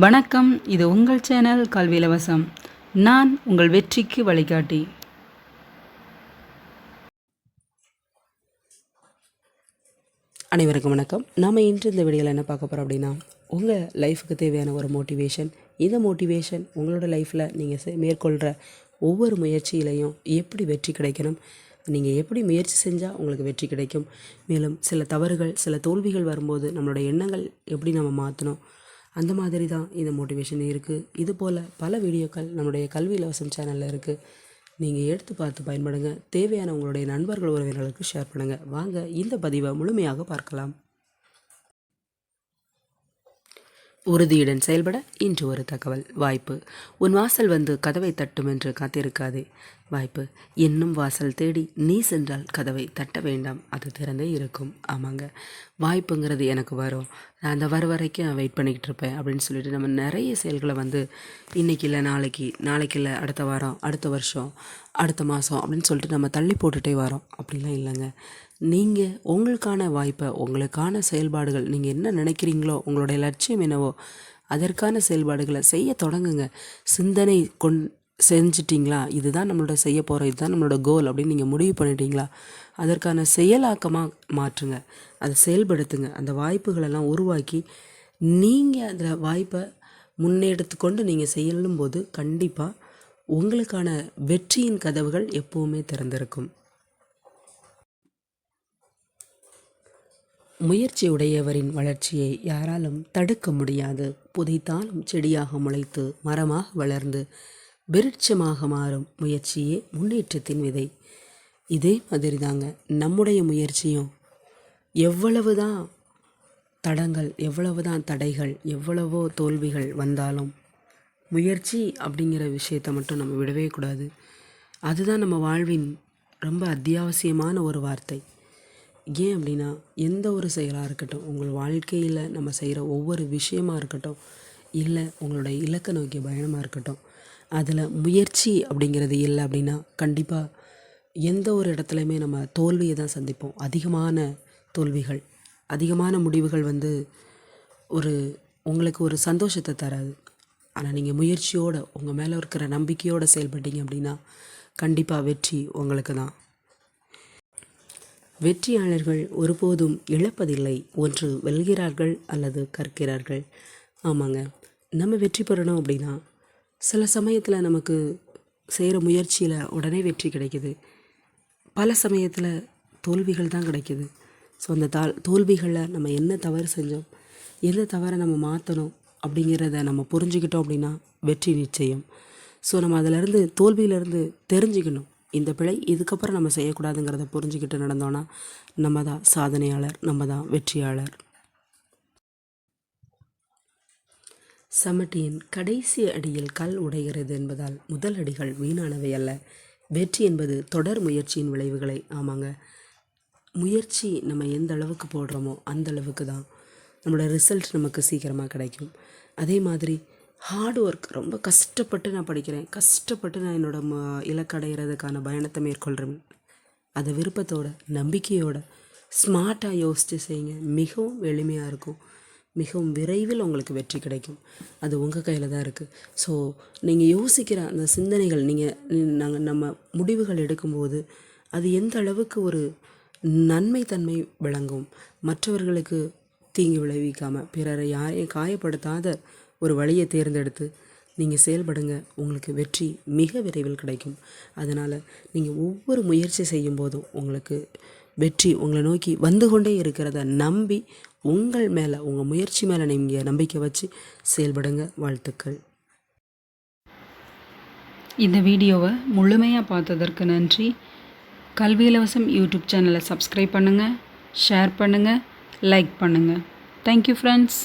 வணக்கம் இது உங்கள் சேனல் கல்வி இலவசம் நான் உங்கள் வெற்றிக்கு வழிகாட்டி. அனைவருக்கும் வணக்கம். நாம் இன்று இந்த வீடியோவில் என்ன பார்க்க போகிறோம் அப்படின்னா உங்கள் லைஃபுக்கு தேவையான ஒரு மோட்டிவேஷன் இந்த மோட்டிவேஷன் உங்களோட லைஃப்பில் நீங்கள் மேற்கொள்கிற ஒவ்வொரு முயற்சியிலையும் எப்படி வெற்றி கிடைக்கணும்? நீங்கள் எப்படி முயற்சி செஞ்சால் உங்களுக்கு வெற்றி கிடைக்கும்? மேலும் சில தவறுகள் சில தோல்விகள் வரும்போது நம்மளோட எண்ணங்கள் எப்படி நம்ம மாற்றணும் அந்த மாதிரி தான் இந்த மோட்டிவேஷன் இருக்குது இது போல் பல வீடியோக்கள் நம்முடைய கல்வி இலவசம் சேனலில் இருக்குது நீங்கள் எடுத்து பார்த்து பயன்படுங்க. தேவையான உங்களுடைய நண்பர்கள் உறவினர்களுக்கு ஷேர் பண்ணுங்கள் வாங்க இந்த பதிவை முழுமையாக பார்க்கலாம். உறுதியுடன் செயல்பட இன்று ஒரு தகவல் வாய்ப்பு. உன் வாசல் வந்து கதவை தட்டும் என்று காத்திருக்காதே. வாய்ப்பு. இன்னும் வாசல் தேடி நீ சென்றால் கதவை தட்ட வேண்டாம். அது திறந்தே இருக்கும். ஆமாங்க. வாய்ப்புங்கிறது எனக்கு வரும். நான் அந்த வர வரைக்கும் வெயிட் பண்ணிக்கிட்டு இருப்பேன் அப்படின்னு சொல்லிட்டு நம்ம நிறைய செயல்களை வந்து இன்றைக்கி இல்லை நாளைக்கு நாளைக்கு இல்லை அடுத்த வாரம் அடுத்த வருஷம் அடுத்த மாதம் அப்படின்னு சொல்லிட்டு நம்ம தள்ளி போட்டுகிட்டே வரோம். அப்படிலாம் இல்லைங்க. நீங்கள் உங்களுக்கான வாய்ப்பை உங்களுக்கான செயல்பாடுகள் நீங்கள் என்ன நினைக்கிறீங்களோ உங்களுடைய லட்சியம் என்னவோ அதற்கான செயல்பாடுகளை செய்ய தொடங்குங்க. சிந்தனை கொண் செஞ்சிட்டிங்களா? இதுதான் நம்மளோட செய்ய போகிறோம் இதுதான் நம்மளோட கோல் அப்படின்னு நீங்கள் முடிவு பண்ணிட்டீங்களா? அதற்கான செயலாக்கமாக மாற்றுங்க. அதை செயல்படுத்துங்க. அந்த வாய்ப்புகளெல்லாம் உருவாக்கி நீங்கள் அந்த வாய்ப்பை முன்னெடுத்து கொண்டு நீங்கள் செய்யலும்போது கண்டிப்பாக உங்களுக்கான வெற்றியின் கதவுகள் எப்போவுமே திறந்திருக்கும். முயற்சி உடையவரின் வளர்ச்சியை யாராலும் தடுக்க முடியாது. புதைத்தாலும் செடியாக முளைத்து மரமாக வளர்ந்து விருட்சமாக மாறும் முயற்சியே முன்னேற்றத்தின் விதை. இதே மாதிரி தாங்க நம்முடைய முயற்சியும். எவ்வளவு தான் தடங்கள் எவ்வளவு தான் தடைகள் எவ்வளவோ தோல்விகள் வந்தாலும் முயற்சி அப்படிங்கிற விஷயத்தை மட்டும் நம்ம விடவே கூடாது. அதுதான் நம்ம வாழ்வின் ரொம்ப அத்தியாவசியமான ஒரு வார்த்தை. ஏன் அப்படின்னா எந்த ஒரு செயலாக இருக்கட்டும் உங்கள் வாழ்க்கையில் நம்ம செய்கிற ஒவ்வொரு விஷயமாக இருக்கட்டும் இல்லை உங்களுடைய இலக்கை நோக்கிய பயணமாக இருக்கட்டும் அதில் முயற்சி அப்படிங்கிறது இல்லை அப்படின்னா கண்டிப்பாக எந்த ஒரு இடத்துலையுமே நம்ம தோல்வியை தான் சந்திப்போம். அதிகமான தோல்விகள் அதிகமான முடிவுகள் வந்து ஒரு உங்களுக்கு ஒரு சந்தோஷத்தை தராது. ஆனால் நீங்கள் முயற்சியோடு உங்கள் மேலே இருக்கிற நம்பிக்கையோடு செயல்பட்டீங்க அப்படின்னா கண்டிப்பாக வெற்றி உங்களுக்கு தான். வெற்றியாளர்கள் ஒருபோதும் இழப்பதில்லை. ஒன்று வெல்கிறார்கள் அல்லது கற்கிறார்கள். ஆமாங்க. நம்ம வெற்றி பெறணும் அப்படின்னா சில சமயத்தில் நமக்கு செய்கிற முயற்சியில் உடனே வெற்றி கிடைக்குது. பல சமயத்தில் தோல்விகள் தான் கிடைக்குது. ஸோ அந்த தால் தோல்விகளில் நம்ம என்ன தவறு செஞ்சோம் எந்த தவறை நம்ம மாற்றணும் அப்படிங்கிறத நம்ம புரிஞ்சுக்கிட்டோம் அப்படின்னா வெற்றி நிச்சயம். ஸோ நம்ம அதிலேருந்து தோல்வியிலேருந்து தெரிஞ்சுக்கணும். இந்த பிழை இதுக்கப்புறம் நம்ம செய்யக்கூடாதுங்கிறத புரிஞ்சுக்கிட்டு நடந்தோன்னா நம்ம தான் சாதனையாளர் நம்ம தான் வெற்றியாளர். சமட்டியின் கடைசி அடியில் கல் உடைகிறது என்பதால் முதல் அடிகள் வீணானவை அல்ல. வெற்றி என்பது தொடர் முயற்சியின் விளைவுகளை ஆமாங்க. முயற்சி நம்ம எந்த அளவுக்கு போடுறோமோ அந்த அளவுக்கு தான் நம்மளோட ரிசல்ட் நமக்கு சீக்கிரமாக கிடைக்கும். அதே மாதிரி ஹார்ட் ஒர்க் ரொம்ப கஷ்டப்பட்டு நான் படிக்கிறேன். கஷ்டப்பட்டு நான் என்னோடய ம இலக்கடைகிறதுக்கான பயணத்தை மேற்கொள்கிறேன் அதை விருப்பத்தோட நம்பிக்கையோட ஸ்மார்ட்டாக யோசித்து செய்யுங்க. மிகவும் எளிமையாக இருக்கும். மிகவும் விரைவில் உங்களுக்கு வெற்றி கிடைக்கும். அது உங்கள் கையில் தான் இருக்குது ஸோ நீங்கள் யோசிக்கிற அந்த சிந்தனைகள் நீங்கள் நாங்கள் நம்ம முடிவுகள் எடுக்கும்போது அது எந்த அளவுக்கு ஒரு நன்மை தன்மை விளங்கும். மற்றவர்களுக்கு தீங்கு விளைவிக்காமல் பிறரை யாரையும் காயப்படுத்தாத ஒரு வழியை தேர்ந்தெடுத்து நீங்கள் செயல்படுங்க. உங்களுக்கு வெற்றி மிக விரைவில் கிடைக்கும். அதனால் நீங்கள் ஒவ்வொரு முயற்சி செய்யும் போதும் உங்களுக்கு வெற்றி உங்களை நோக்கி வந்து கொண்டே இருக்கிறத நம்பி உங்கள் மேலே உங்கள் முயற்சி மேலே நீங்கள் நம்பிக்கை வச்சு செயல்படுங்க. வாழ்த்துக்கள். இந்த வீடியோவை முழுமையாக பார்த்ததற்கு நன்றி. கல்வி இலவசம் யூடியூப் சேனலை சப்ஸ்கிரைப் பண்ணுங்கள் ஷேர் பண்ணுங்கள் லைக் பண்ணுங்கள் தேங்க்யூ ஃப்ரெண்ட்ஸ்